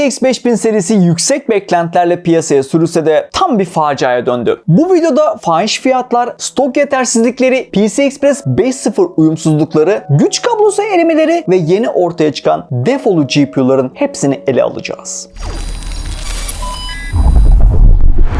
RTX 5000 serisi yüksek beklentilerle piyasaya sürülse de tam bir faciaya döndü. Bu videoda fahiş fiyatlar, stok yetersizlikleri, PCI Express 5.0 uyumsuzlukları, güç kablosu erimeleri ve yeni ortaya çıkan defolu GPU'ların hepsini ele alacağız.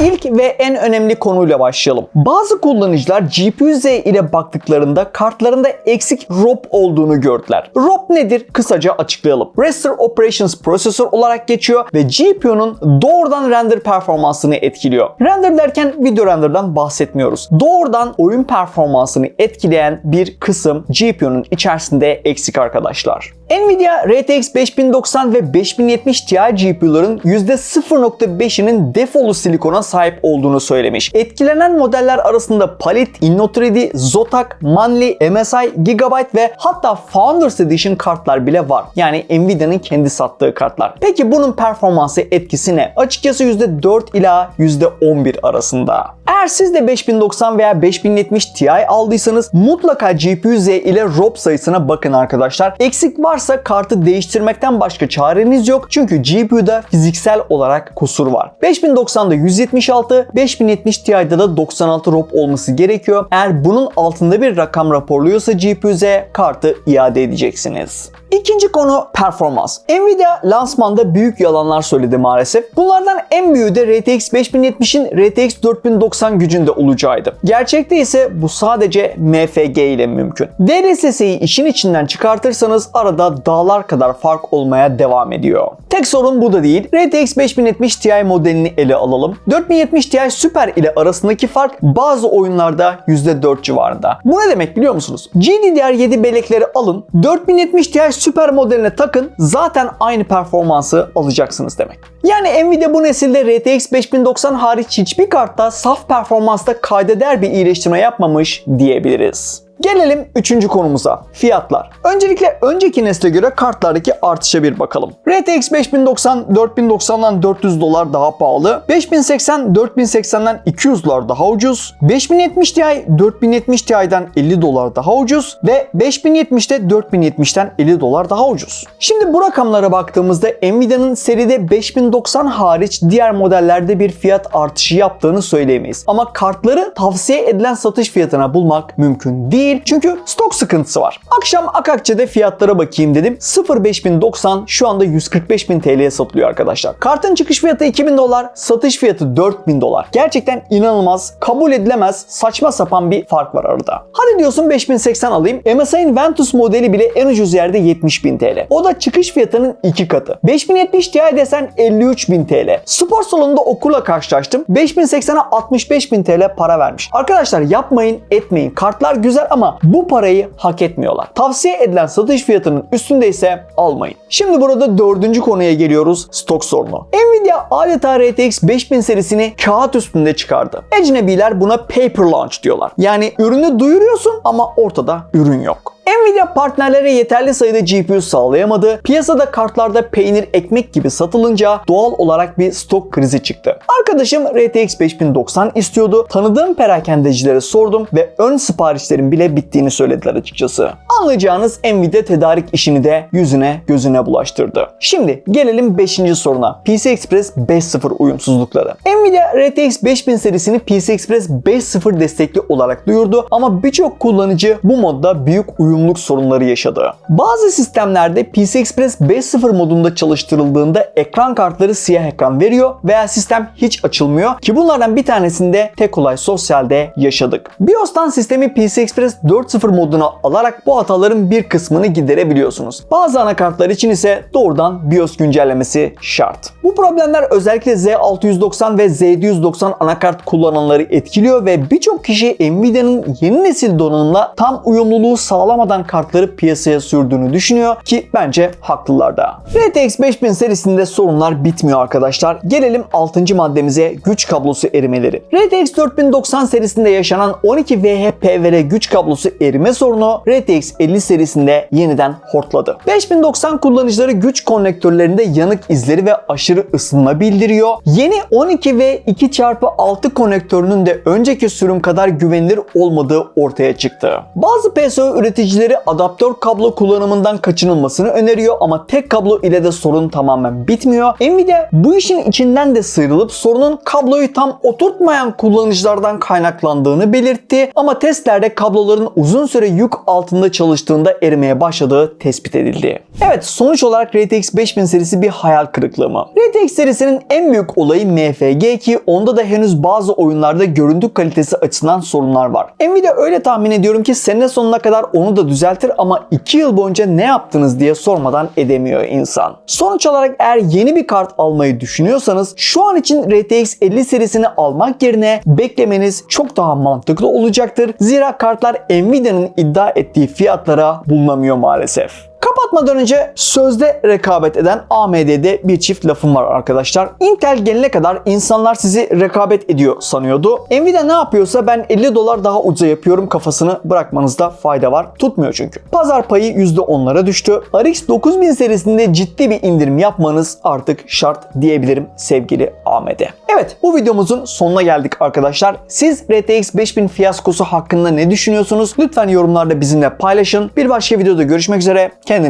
İlk ve en önemli konuyla başlayalım. Bazı kullanıcılar GPU Z ile baktıklarında kartlarında eksik ROP olduğunu gördüler. ROP nedir? Kısaca açıklayalım. Raster Operations Processor olarak geçiyor ve GPU'nun doğrudan render performansını etkiliyor. Render derken video renderdan bahsetmiyoruz. Doğrudan oyun performansını etkileyen bir kısım GPU'nun içerisinde eksik arkadaşlar. Nvidia RTX 5090 ve 5070 Ti GPU'ların %0.5'inin defolu silikona sahip olduğunu söylemiş. Etkilenen modeller arasında Palit, Inno3D, Zotac, Manly, MSI, Gigabyte ve hatta Founders Edition kartlar bile var. Yani Nvidia'nın kendi sattığı kartlar. Peki bunun performansı etkisi ne? Açıkçası %4 ila %11 arasında. Eğer siz de 5090 veya 5070 Ti aldıysanız mutlaka GPU Z ile ROP sayısına bakın arkadaşlar. Eksik varsa kartı değiştirmekten başka çareniz yok. Çünkü GPU'da fiziksel olarak kusur var. 5090'da 176, 5070 Ti'de de 96 ROP olması gerekiyor. Eğer bunun altında bir rakam raporluyorsa GPU Z kartı iade edeceksiniz. İkinci konu performans. Nvidia lansmanda büyük yalanlar söyledi maalesef. Bunlardan en büyüğü de RTX 5070'in RTX 4090 gücünde olacağıydı. Gerçekte ise bu sadece MFG ile mümkün. DLSS'yi işin içinden çıkartırsanız arada dağlar kadar fark olmaya devam ediyor. Tek sorun bu da değil. RTX 5070 Ti modelini ele alalım. 4070 Ti Super ile arasındaki fark bazı oyunlarda %4 civarında. Bu ne demek biliyor musunuz? GDDR7 bellekleri alın, 4070 Ti Super modeline takın zaten aynı performansı alacaksınız demek. Yani Nvidia bu nesilde RTX 5090 hariç hiçbir kartta saf performansta kaydeder bir iyileştirme yapmamış diyebiliriz. Gelelim üçüncü konumuza. Fiyatlar. Öncelikle önceki nesle göre kartlardaki artışa bir bakalım. RTX 5090 4090'dan 400 dolar daha pahalı. 5080 4080'den 200 dolar daha ucuz. 5070 Ti 4070 Ti'den 50 dolar daha ucuz ve 5070'te 4070'ten 50 dolar daha ucuz. Şimdi bu rakamlara baktığımızda Nvidia'nın seride 5090 hariç diğer modellerde bir fiyat artışı yaptığını söyleyemeyiz. Ama kartları tavsiye edilen satış fiyatına bulmak mümkün değil değil çünkü stok sıkıntısı var. Akşam Akakçe'de fiyatlara bakayım dedim. 05090 şu anda 145.000 TL'ye satılıyor arkadaşlar. Kartın çıkış fiyatı 2000 dolar, satış fiyatı 4000 dolar. Gerçekten inanılmaz, kabul edilemez, saçma sapan bir fark var arada. Hadi diyorsun 5080 alayım. MSI'nin Ventus modeli bile en ucuz yerde 70.000 TL. O da çıkış fiyatının iki katı. 5070 Ti desen 53.000 TL. Spor salonunda okurla karşılaştım. 5080'e 65.000 TL para vermiş. Arkadaşlar yapmayın, etmeyin. Kartlar güzel ama ama bu parayı hak etmiyorlar. Tavsiye edilen satış fiyatının üstündeyse almayın. Şimdi burada dördüncü konuya geliyoruz. Stok sorunu. Nvidia adeta RTX 5000 serisini kağıt üstünde çıkardı. Ecnebiler buna paper launch diyorlar. Yani ürünü duyuruyorsun ama ortada ürün yok. Nvidia partnerlere yeterli sayıda GPU sağlayamadı. Piyasada kartlarda peynir ekmek gibi satılınca doğal olarak bir stok krizi çıktı. Arkadaşım RTX 5090 istiyordu. Tanıdığım perakendecilere sordum ve ön siparişlerin bile bittiğini söylediler açıkçası. Anlayacağınız Nvidia tedarik işini de yüzüne gözüne bulaştırdı. Şimdi gelelim 5. soruna. PC Express 5.0 uyumsuzlukları. Nvidia RTX 5000 serisini PC Express 5.0 destekli olarak duyurdu ama birçok kullanıcı bu modda büyük uyum uyumluluk sorunları yaşadı. Bazı sistemlerde PC Express 5.0 modunda çalıştırıldığında ekran kartları siyah ekran veriyor veya sistem hiç açılmıyor ki bunlardan bir tanesinde tek olay sosyalde yaşadık. BIOS'tan sistemi PC Express 4.0 moduna alarak bu hataların bir kısmını giderebiliyorsunuz. Bazı anakartlar için ise doğrudan BIOS güncellemesi şart. Bu problemler özellikle Z690 ve Z790 anakart kullananları etkiliyor ve birçok kişi Nvidia'nın yeni nesil donanımla tam uyumluluğu sağlamadan almadan kartları piyasaya sürdüğünü düşünüyor ki bence haklılar da. RTX 5000 serisinde sorunlar bitmiyor arkadaşlar. Gelelim 6. maddemize güç kablosu erimeleri. RTX 4090 serisinde yaşanan 12 VHPVR güç kablosu erime sorunu RTX 50 serisinde yeniden hortladı. 5090 kullanıcıları güç konnektörlerinde yanık izleri ve aşırı ısınma bildiriyor. Yeni 12 v 2x6 konektörünün de önceki sürüm kadar güvenilir olmadığı ortaya çıktı. Bazı PSO üreticileri kullanıcıları adaptör kablo kullanımından kaçınılmasını öneriyor ama tek kablo ile de sorun tamamen bitmiyor. Nvidia bu işin içinden de sıyrılıp sorunun kabloyu tam oturtmayan kullanıcılardan kaynaklandığını belirtti ama testlerde kabloların uzun süre yük altında çalıştığında erimeye başladığı tespit edildi. Evet sonuç olarak RTX 5000 serisi bir hayal kırıklığı mı? RTX serisinin en büyük olayı MFG ki onda da henüz bazı oyunlarda görüntü kalitesi açısından sorunlar var. Nvidia öyle tahmin ediyorum ki sene sonuna kadar onu da düzeltir ama 2 yıl boyunca ne yaptınız diye sormadan edemiyor insan. Sonuç olarak eğer yeni bir kart almayı düşünüyorsanız şu an için RTX 50 serisini almak yerine beklemeniz çok daha mantıklı olacaktır. Zira kartlar Nvidia'nın iddia ettiği fiyatlara bulunamıyor maalesef. Kapatmadan önce sözde rekabet eden AMD'de bir çift lafım var arkadaşlar. Intel gelene kadar insanlar sizi rekabet ediyor sanıyordu. Nvidia ne yapıyorsa ben 50 dolar daha ucuza yapıyorum kafasını bırakmanızda fayda var. Tutmuyor çünkü. Pazar payı %10'lara düştü. RX 9000 serisinde ciddi bir indirim yapmanız artık şart diyebilirim sevgili AMD. Evet bu videomuzun sonuna geldik arkadaşlar. Siz RTX 5000 fiyaskosu hakkında ne düşünüyorsunuz? Lütfen yorumlarda bizimle paylaşın. Bir başka videoda görüşmek üzere.